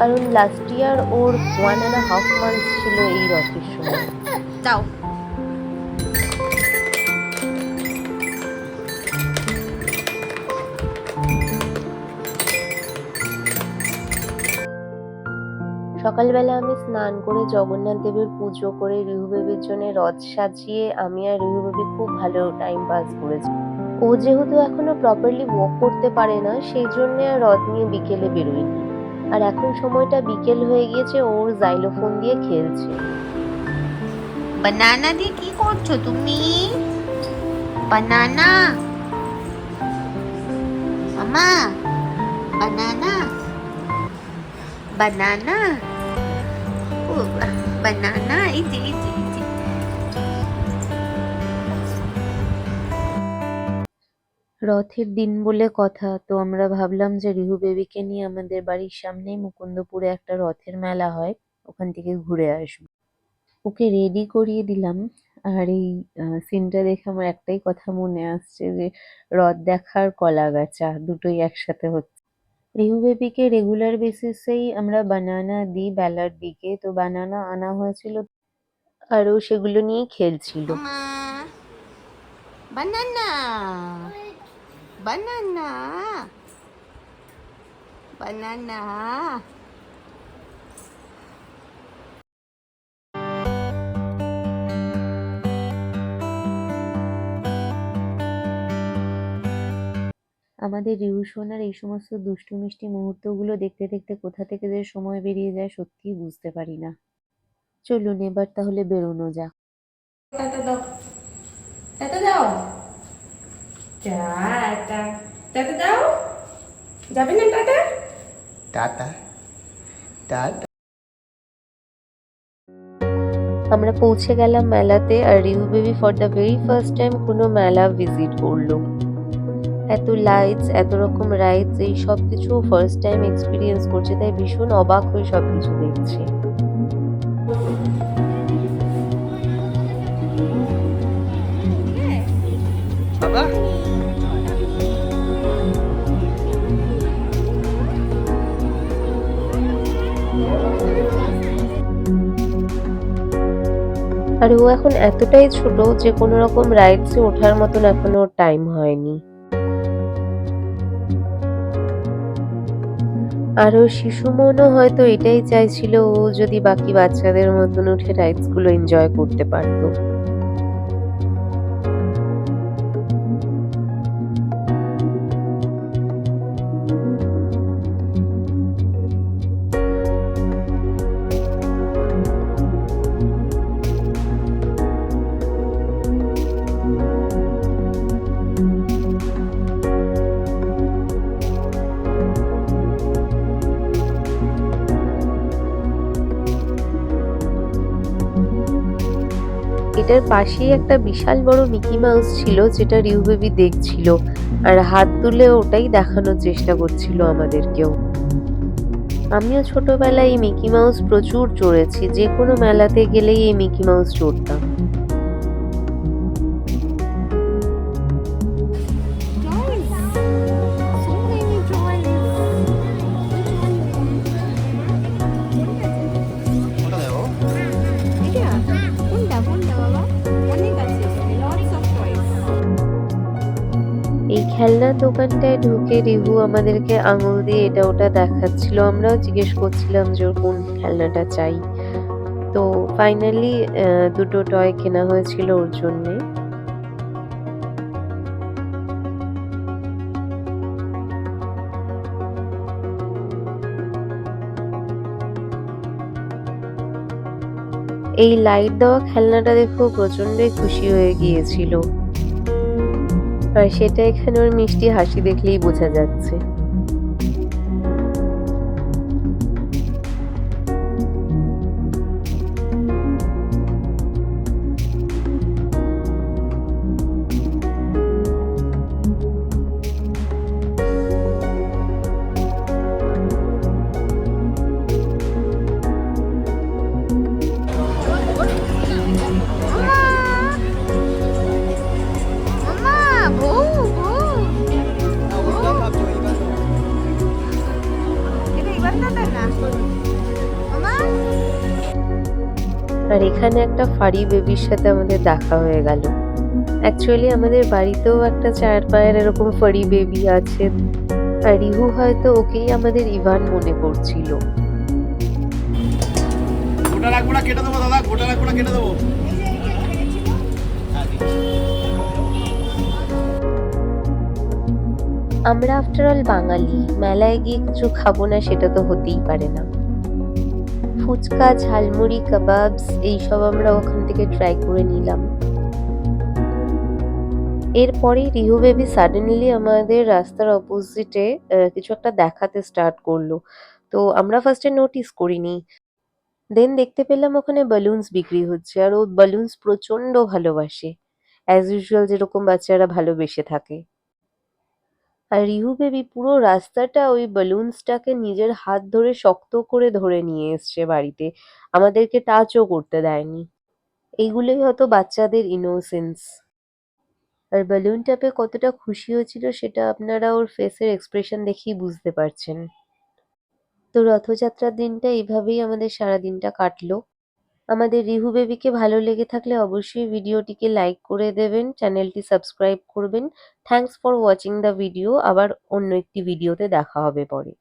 কারণ last year ওর one and half month ছিল এই রথের সময়। যাও। সকালবেলা আমি স্নান করে জগন্নাথ দেবের পুজো করে রিহু বেবির জন্য রথ সাজিয়ে আমি আর রিহু বেবি খুব ভালো টাইম পাস করেছি। ও যেহেতু এখনও প্রপারলি ওয়াক করতে পারে না সেই জন্য আর রথ নিয়ে বিকেলে বেরোয়নি। আর এখন সময়টা বিকেল হয়ে গিয়েছে ওর জাইলোফোন দিয়ে খেলছে। বানানা দিয়ে কি করছ তুমি? বানানা মামা বানানা বানানা ও বানানা এই যে। রথের দিন বলে কথা। তো আমরা ভাবলাম যে রিহু বেবিকে নিয়ে আমাদের বাড়ির সামনেই মুকুন্দপুরে একটা রথের মেলা হয়, ওখান থেকে ঘুরে আসব। ওকে রেডি করিয়ে দিলাম। আর এই সিনটা দেখে আমার একটাই কথা মনে আসছে যে রথ দেখার কলা গাছা, দুটোই একসাথে হচ্ছে। রিহু বেবিকে রেগুলার বেসিসেই আমরা বানানা দিই বেলার দিকে। তো বানানা আনা হয়েছিল আর ও সেগুলো নিয়েই খেলছিল। বানানা বানানা বানানা আমাদের রিহু সোনার এই সমস্ত দুষ্টু মিষ্টি মুহূর্তগুলো দেখতে দেখতে কোথা থেকে যে সময় বেরিয়ে যায় সত্যিই বুঝতে পারি না। চলুন এবার তাহলে বেরোনো যাক। দাও। দাও। টাটা টাটা দাও। যাবে না টাটা? Tata tata. আমরা পৌঁছে গেলাম মেলাতে আর Rihu baby for the very first time কোনো মেলা ভিজিট করল। এত লাইটস এত রকম রাইডস এই সব কিছু ফার্স্ট টাইম এক্সপিরিয়েন্স করছে তাই ভীষণ অবাক হয়ে সব কিছু দেখছে। আর ও এখন এতটাই ছোট যে কোনো রকম রাইডসে ওঠার মতন এখনও ওর টাইম হয়নি। আর ও শিশু মনও হয়তো এটাই চাইছিল ও যদি বাকি বাচ্চাদের মতন উঠে রাইডসগুলো এনজয় করতে পারতো। এটার পাশেই একটা বিশাল বড় মিকি মাউস ছিল, যেটা রিউ বেবি দেখছিল। আর হাত তুলে ওটাই দেখানোর চেষ্টা করছিল আমাদেরকেও। আমিও ছোটবেলায় এই মিকি মাউস প্রচুর চড়েছি যে কোনো মেলাতে গেলেই এই মিকি মাউস চড়তাম। খেলনার দোকানটায় ঢুকে রিভু আমাদেরকে আঙুল দিয়ে এটা ওটা দেখাচ্ছিল। আমরাও জিজ্ঞেস করছিলাম যে ওর কোন খেলনাটা চাই। তো ফাইনালি দুটো টয় কেনা হয়েছিল ওর জন্যে। এই লাইট দেওয়া খেলনাটা দেখেও প্রচন্ডই খুশি হয়ে গিয়েছিল। আর সেটা এখানে ওর মিষ্টি হাসি দেখলেই বোঝা যাচ্ছে। আর এখানে একটা ফাড়ি বেবির সাথে আমাদের দেখা হয়ে গেল। অ্যাকচুয়ালি আমাদের বাড়িতেও একটা চার পায়ের এরকম ফাড়ি বেবি আছে। আর রিহু হয়তো ওকেই আমাদের ইভান মনে করছিল। গোটা রাখব না কেটে দেবো দাদা গোটা রাখব না কেটে দেবো। আমরা আফটার অল বাঙালি মেলায় গিয়ে কিছু খাব না সেটা তো হতেই পারে না। ফুচকা, ঝালমুড়ি, কাবাবস, এইসব আমরা ওখান থেকে ট্রাই করে নিলাম। এরপরেই রিহু বেবি সাডেনলি আমাদের রাস্তার অপোজিটে কিছু একটা দেখাতে স্টার্ট করল। তো আমরা ফার্স্টে নোটিস করিনি। দেন দেখতে পেলাম ওখানে বালুনস বিক্রি হচ্ছে আর ও বালুনস প্রচণ্ড ভালোবাসে। অ্যাজ ইউজুয়াল যেরকম বাচ্চারা ভালোবেসে থাকে। আর রিহু বেবি পুরো রাস্তাটা ওই বালুনসটাকে নিজের হাত ধরে শক্ত করে ধরে নিয়ে এসছে বাড়িতে। আমাদেরকে টাচও করতে দেয়নি। এইগুলোই হয়তো বাচ্চাদের ইনোসেন্স আর বালুনটা পেয়ে কতটা খুশি হয়েছিল সেটা আপনারা ওর ফেসের এক্সপ্রেশন দেখেই বুঝতে পারছেন। তো রথযাত্রার দিনটা এইভাবেই আমাদের সারা দিনটা কাটলো। আমাদের রিহু বেবিকে ভালো লেগে থাকলে অবশ্যই ভিডিওটিকে লাইক করে দেবেন, চ্যানেলটি সাবস্ক্রাইব করবেন। Thanks for watching the video, আবার অন্য একটি ভিডিওতে দেখা হবে পরে।